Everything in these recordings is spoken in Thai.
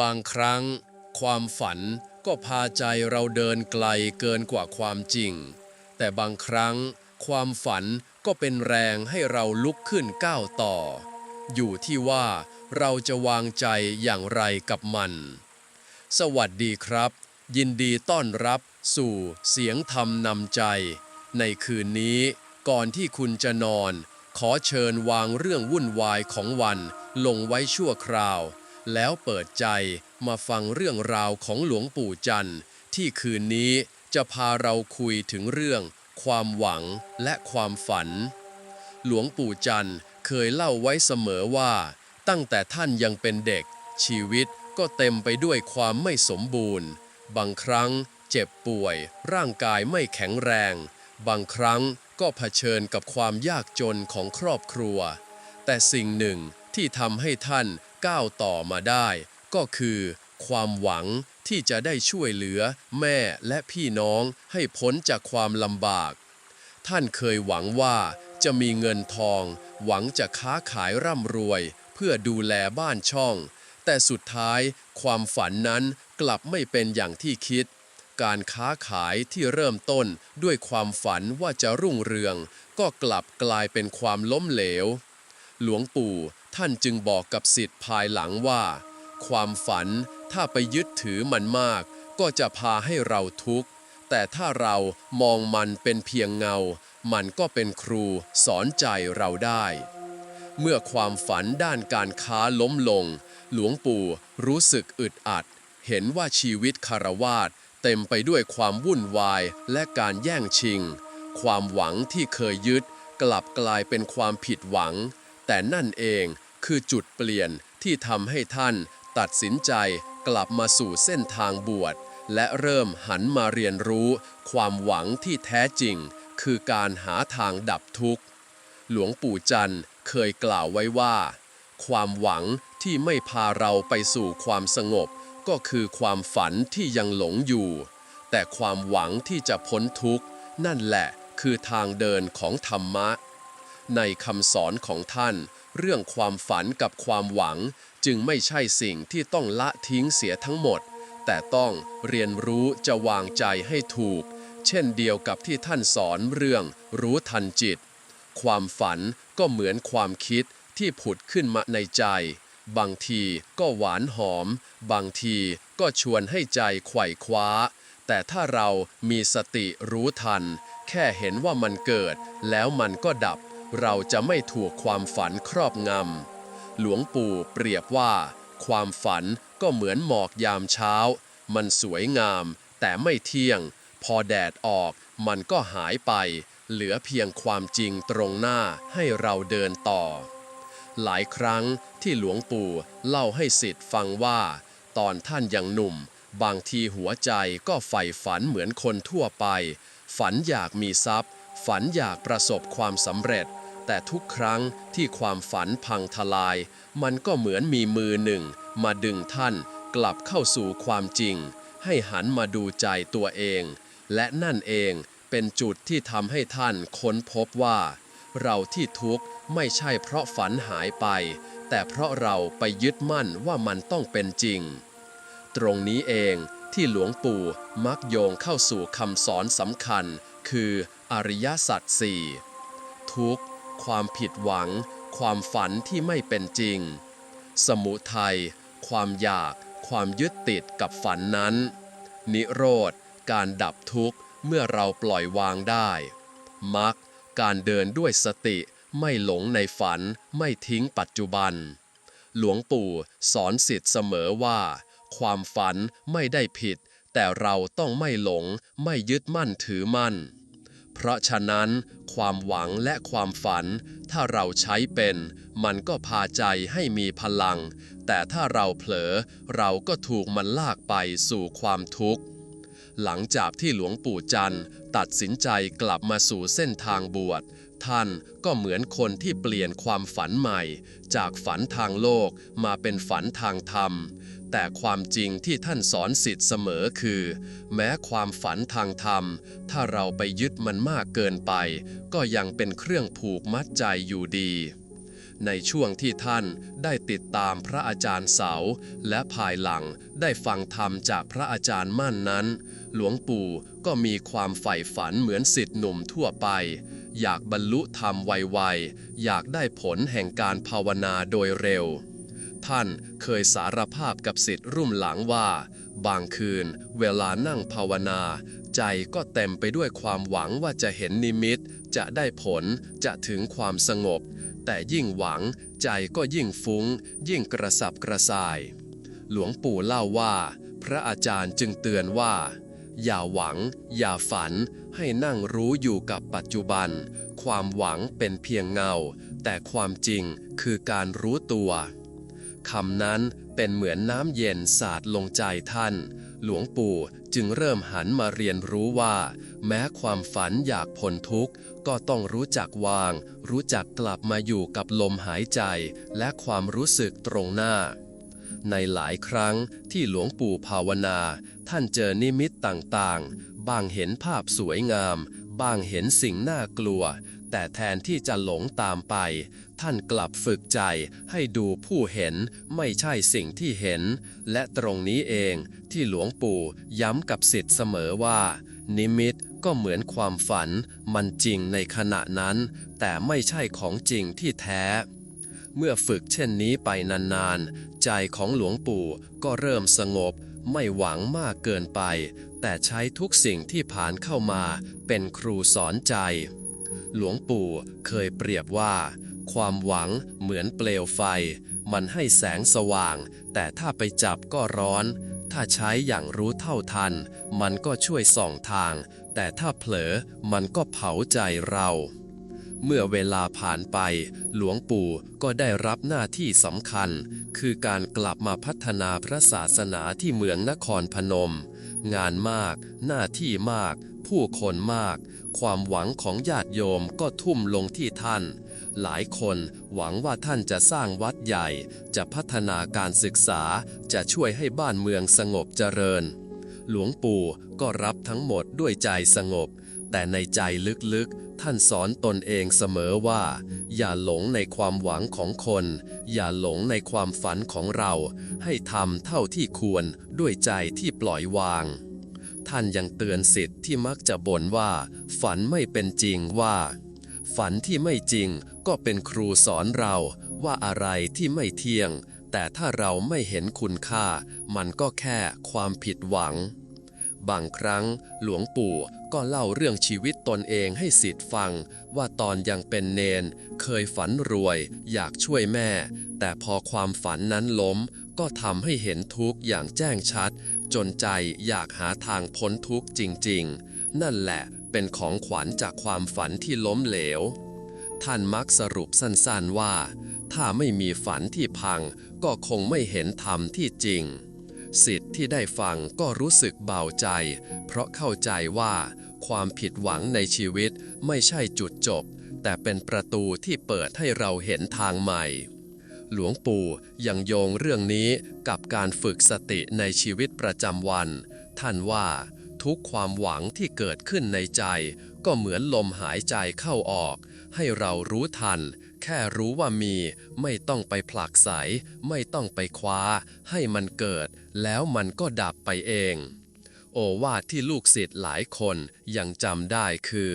บางครั้ง ความฝันก็พาใจเราเดินไกลเกินกว่าความจริง แต่บางครั้ง ความฝันก็เป็นแรงให้เราลุกขึ้นก้าวต่อ อยู่ที่ว่าเราจะวางใจอย่างไรกับมัน สวัสดีครับ ยินดีต้อนรับสู่เสียงธรรมนำใจ ในคืนนี้ก่อนที่คุณจะนอน ขอเชิญวางเรื่องวุ่นวายของวันลงไว้ชั่วคราว แล้วเปิดใจมาฟังเรื่องราวของหลวงปู่จันทร์ ที่คืนนี้จะพาเราคุยถึงเรื่อง ความหวังและความฝัน หลวงปู่จันทร์เคยเล่าไว้เสมอว่า ตั้งแต่ท่านยังเป็นเด็ก ชีวิตก็เต็มไปด้วยความไม่สมบูรณ์ บางครั้งเจ็บป่วย ร่างกายไม่แข็งแรง บางครั้งก็เผชิญกับความยากจนของครอบครัว แต่สิ่งหนึ่งที่ทำให้ท่าน ก้าวต่อมาได้ ก็คือ ความหวังที่จะได้ช่วยเหลือแม่และพี่น้องให้พ้นจากความลำบาก ท่านเคยหวังว่าจะมีเงินทอง หวังจะค้าขายร่ำรวย เพื่อดูแลบ้านช่อง แต่สุดท้ายความฝันนั้นกลับไม่เป็นอย่างที่คิด การค้าขายที่เริ่มต้นด้วยความฝันว่าจะรุ่งเรือง ก็กลับกลายเป็นความล้มเหลว หลวงปู่ ท่านจึงบอกกับสิทธิ์ภายหลังว่า ความฝันถ้าไปยึดถือมันมาก ก็จะพาให้เราทุกข์ แต่ถ้าเรามองมันเป็นเพียงเงา มันก็เป็นครูสอนใจเราได้ เมื่อความฝันด้านการค้าล้มลง หลวงปู่รู้สึกอึดอัด เห็นว่าชีวิตคารวาสเต็มไปด้วยความวุ่นวายและการแย่งชิง ความหวังที่เคยยึด กลับกลายเป็นความผิดหวัง แต่นั่นเอง คือจุดเปลี่ยนที่ทำให้ท่านตัดสินใจกลับมาสู่เส้นทางบวช และเริ่มหันมาเรียนรู้ความหวังที่แท้จริง คือการหาทางดับทุกข์ หลวงปู่จันทร์เคยกล่าวไว้ว่า ความหวังที่ไม่พาเราไปสู่ความสงบ ก็คือความฝันที่ยังหลงอยู่ แต่ความหวังที่จะพ้นทุกข์ นั่นแหละคือทางเดินของธรรมะ ในคำสอนของท่าน เรื่องความฝันกับความหวังจึงไม่ใช่สิ่งที่ต้องละทิ้งเสียทั้งหมด แต่ต้องเรียนรู้จะวางใจให้ถูก เช่นเดียวกับที่ท่านสอนเรื่องรู้ทันจิต ความฝันก็เหมือนความคิดที่ผุดขึ้นมาในใจ บางทีก็หวานหอม บางทีก็ชวนให้ใจไขว่คว้า แต่ถ้าเรามีสติรู้ทัน แค่เห็นว่ามันเกิดแล้วมันก็ดับ เราจะไม่ถูกความฝันครอบงำ หลวงปู่เปรียบว่า ความฝันก็เหมือนหมอกยามเช้า มันสวยงาม แต่ไม่เที่ยง พอแดดออกมันก็หายไป เหลือเพียงความจริงตรงหน้าให้เราเดินต่อ หลายครั้งที่หลวงปู่เล่าให้สิทธิ์ฟังว่า ตอนท่านยังหนุ่ม บางทีหัวใจก็ใฝ่ฝันเหมือนคนทั่วไป ฝันอยากมีทรัพย์ ฝันอยากประสบความสำเร็จ แต่ทุกครั้งที่ความฝันพังทลาย มันก็เหมือนมีมือหนึ่ง มาดึงท่านกลับเข้าสู่ความจริง ให้หันมาดูใจตัวเอง และนั่นเองเป็นจุดที่ทำให้ท่านค้นพบว่า เราที่ทุกข์ไม่ใช่เพราะฝันหายไป แต่เพราะเราไปยึดมั่นว่ามันต้องเป็นจริง ตรงนี้เองที่หลวงปู่มักโยงเข้าสู่คำสอนสำคัญ คืออริยสัจสี่ทุกข์ ความผิดหวัง ความฝันที่ไม่เป็นจริง สมุทัย ความอยาก ความยึดติดกับฝันนั้น นิโรธ การดับทุกข์เมื่อเราปล่อยวางได้มรรคการเดินด้วยสติไม่หลงในฝันไม่ทิ้งปัจจุบัน หลวงปู่สอนสิทธิ์เสมอว่า ความฝันไม่ได้ผิด แต่เราต้องไม่หลงไม่ยึดมั่นถือมั่น เพราะฉะนั้น ความหวังและความฝัน ถ้าเราใช้เป็น มันก็พาใจให้มีพลัง แต่ถ้าเราเผลอ เราก็ถูกมันลากไปสู่ความทุกข์ หลังจากที่หลวงปู่จันตัดสินใจกลับมาสู่เส้นทางบวชท่านก็เหมือนคนที่เปลี่ยนความฝันใหม่ จากฝันทางโลกมาเป็นฝันทางธรรม แต่ความจริงที่ท่านสอนสิทธิ์เสมอคือ แม้ความฝันทางธรรม ถ้าเราไปยึดมันมากเกินไป ก็ยังเป็นเครื่องผูกมัดใจอยู่ดี ในช่วงที่ท่านได้ติดตามพระอาจารย์เสา และภายหลังได้ฟังธรรมจากพระอาจารย์มั่นนั้น หลวงปู่ก็มีความใฝ่ฝันเหมือนสิทธิ์หนุ่มทั่วไป อยากบรรลุธรรมไวๆอยากได้ผลแห่งการภาวนาโดยเร็ว ท่านเคยสารภาพกับสิทธิ์รุ่มหลังว่า บางคืนเวลานั่งภาวนา ใจก็เต็มไปด้วยความหวังว่าจะเห็นนิมิต จะได้ผลจะถึงความสงบ แต่ยิ่งหวังใจก็ยิ่งฟุ้ง ยิ่งกระสับกระส่าย หลวงปู่เล่าว่า พระอาจารย์จึงเตือนว่า อย่าหวัง อย่าฝัน ให้นั่งรู้อยู่กับปัจจุบัน ความหวังเป็นเพียงเงา แต่ความจริงคือการรู้ตัว คำนั้นเป็นเหมือนน้ำเย็นสาดลงใจท่าน หลวงปู่จึงเริ่มหันมาเรียนรู้ว่า แม้ความฝันอยากพ้นทุกข์ ก็ต้องรู้จักวาง รู้จักกลับมาอยู่กับลมหายใจ และความรู้สึกตรงหน้า ในหลายครั้งที่หลวงปู่ภาวนา ท่านเจอนิมิตต่างๆ บางเห็นภาพสวยงาม บางเห็นสิ่งน่ากลัว แต่แทนที่จะหลงตามไป ท่านกลับฝึกใจให้ดูผู้เห็นไม่ใช่สิ่งที่เห็น และตรงนี้เองที่หลวงปู่ย้ำกับสิทธิ์เสมอว่า นิมิตก็เหมือนความฝัน มันจริงในขณะนั้น แต่ไม่ใช่ของจริงที่แท้ เมื่อฝึกเช่นนี้ไปนานๆ ใจของหลวงปู่ก็เริ่มสงบ ไม่หวังมากเกินไป แต่ใช้ทุกสิ่งที่ผ่านเข้ามาเป็นครูสอนใจ หลวงปู่เคยเปรียบว่า ความหวังเหมือนเปลวไฟ มันให้แสงสว่าง แต่ถ้าไปจับก็ร้อน ถ้าใช้อย่างรู้เท่าทัน มันก็ช่วยส่องทาง แต่ถ้าเผลอมันก็เผาใจเรา เมื่อเวลาผ่านไป หลวงปู่ก็ได้รับหน้าที่สำคัญ คือการกลับมาพัฒนาพระศาสนาที่เมืองนครพนม งานมาก หน้าที่มาก ผู้คนมาก ความหวังของญาติโยมก็ทุ่มลงที่ท่าน หลายคนหวังว่าท่านจะสร้างวัดใหญ่ จะพัฒนาการศึกษา จะช่วยให้บ้านเมืองสงบเจริญ หลวงปู่ก็รับทั้งหมดด้วยใจสงบ แต่ในใจลึกๆ ท่านสอนตนเองเสมอว่า อย่าหลงในความหวังของคน อย่าหลงในความฝันของเรา ให้ทำเท่าที่ควรด้วยใจที่ปล่อยวาง ท่านยังเตือนสิทธิ์ที่มักจะบ่นว่า ฝันไม่เป็นจริงว่า ฝันที่ไม่จริงก็เป็นครูสอนเราว่าอะไรที่ไม่เที่ยงแต่ถ้าเราไม่เห็นคุณค่า มันก็แค่ความผิดหวัง บางครั้งหลวงปู่ก็เล่าเรื่องชีวิตตนเองให้สิทธิ์ฟัง ว่าตอนยังเป็นเนน เคยฝันรวย อยากช่วยแม่ แต่พอความฝันนั้นล้ม ก็ทำให้เห็นทุกข์อย่างแจ้งชัด จนใจอยากหาทางพ้นทุกข์จริง ๆ นั่นแหละเป็นของขวัญจากความฝันที่ล้มเหลว ท่านมักสรุปสั้นๆว่า ถ้าไม่มีฝันที่พัง ก็คงไม่เห็นธรรมที่จริง สิทธิ์ที่ได้ฟังก็รู้สึกเบาใจ เพราะเข้าใจว่าความผิดหวังในชีวิตไม่ใช่จุดจบ แต่เป็นประตูที่เปิดให้เราเห็นทางใหม่ หลวงปู่ยังโยงเรื่องนี้กับการฝึกสติในชีวิตประจำวัน ท่านว่า ทุกความหวังที่เกิดขึ้นในใจ ก็เหมือนลมหายใจเข้าออก ให้เรารู้ทัน แค่รู้ว่ามี ไม่ต้องไปผลักไส ไม่ต้องไปคว้า ให้มันเกิด แล้วมันก็ดับไปเอง โอวาทที่ลูกศิษย์หลายคนยังจำได้คือ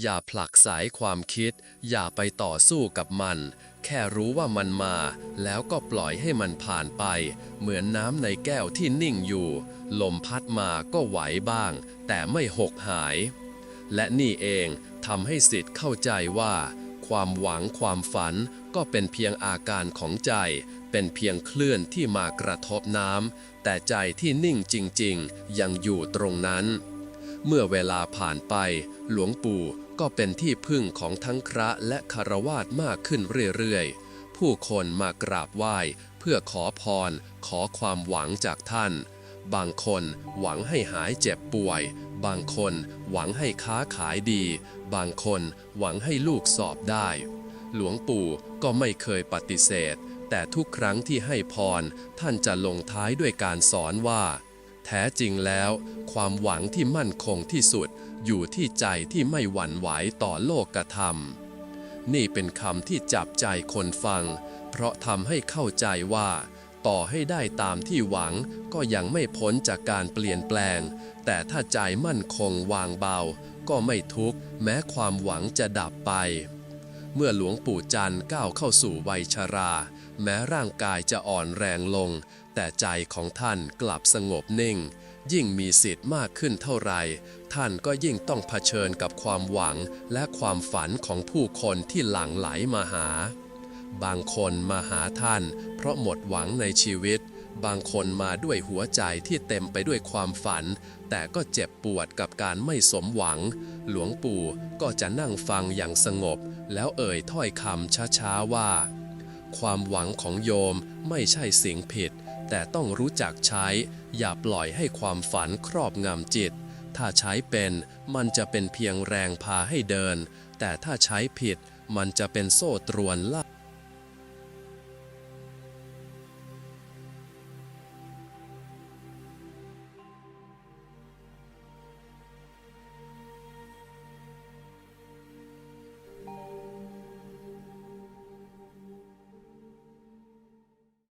อย่าผลักไสายความคิด อย่าไปต่อสู้กับมัน แค่รู้ว่ามันมา แล้วก็ปล่อยให้มันผ่านไป เหมือนน้ำในแก้วที่นิ่งอยู่ ลมพัดมาก็ไหวบ้าง แต่ไม่หกหาย และนี่เองทำให้สิทธิ์เข้าใจว่า ความหวังความฝันก็เป็นเพียงอาการของใจ เป็นเพียงคลื่นที่มากระทบน้ำแต่ใจที่นิ่งจริงๆ ยังอยู่ตรงนั้น เมื่อเวลาผ่านไป หลวงปู่ก็เป็นที่พึ่งของทั้งคระและคารวาสมากขึ้นเรื่อยๆ ผู้คนมากราบไหว้ เพื่อขอพร ขอความหวังจากท่าน บางคนหวังให้หายเจ็บป่วย บางคนหวังให้ค้าขายดี บางคนหวังให้ลูกสอบได้ หลวงปู่ก็ไม่เคยปฏิเสธ แต่ทุกครั้งที่ให้พรท่านจะลงท้ายด้วยการสอนว่า แท้จริงแล้ว ความหวังที่มั่นคงที่สุด อยู่ที่ใจที่ไม่หวั่นไหวต่อโลกธรรมนี่เป็นคำที่จับใจคนฟัง เพราะทำให้เข้าใจว่า ต่อให้ได้ตามที่หวังก็ยังไม่พ้นจากการเปลี่ยนแปลง แต่ถ้าใจมั่นคงวางเบา ก็ไม่ทุกข์แม้ความหวังจะดับไป เมื่อหลวงปู่จันทร์ก้าวเข้าสู่วัยชรา แม้ร่างกายจะอ่อนแรงลง แต่ใจของท่านกลับสงบนิ่ง ยิ่งมีสิทธิ์มากขึ้นเท่าไหร่ท่านก็ยิ่งต้องเผชิญกับความหวังและความฝันของผู้คนที่หลั่งไหลมาหา บางคนมาหาท่าน เพราะหมดหวังในชีวิต บางคนมาด้วยหัวใจที่เต็มไปด้วยความฝัน แต่ก็เจ็บปวดกับการไม่สมหวัง หลวงปู่ก็จะนั่งฟังอย่างสงบ แล้วเอ่ยถ้อยคำช้าๆว่า ความหวังของโยมไม่ใช่สิ่งผิด แต่ต้องรู้จักใช้ อย่าปล่อยให้ความฝันครอบงำจิต ถ้าใช้เป็นมันจะเป็นเพียงแรงพาให้เดิน แต่ถ้าใช้ผิดมันจะเป็นโซ่ตรวนล่า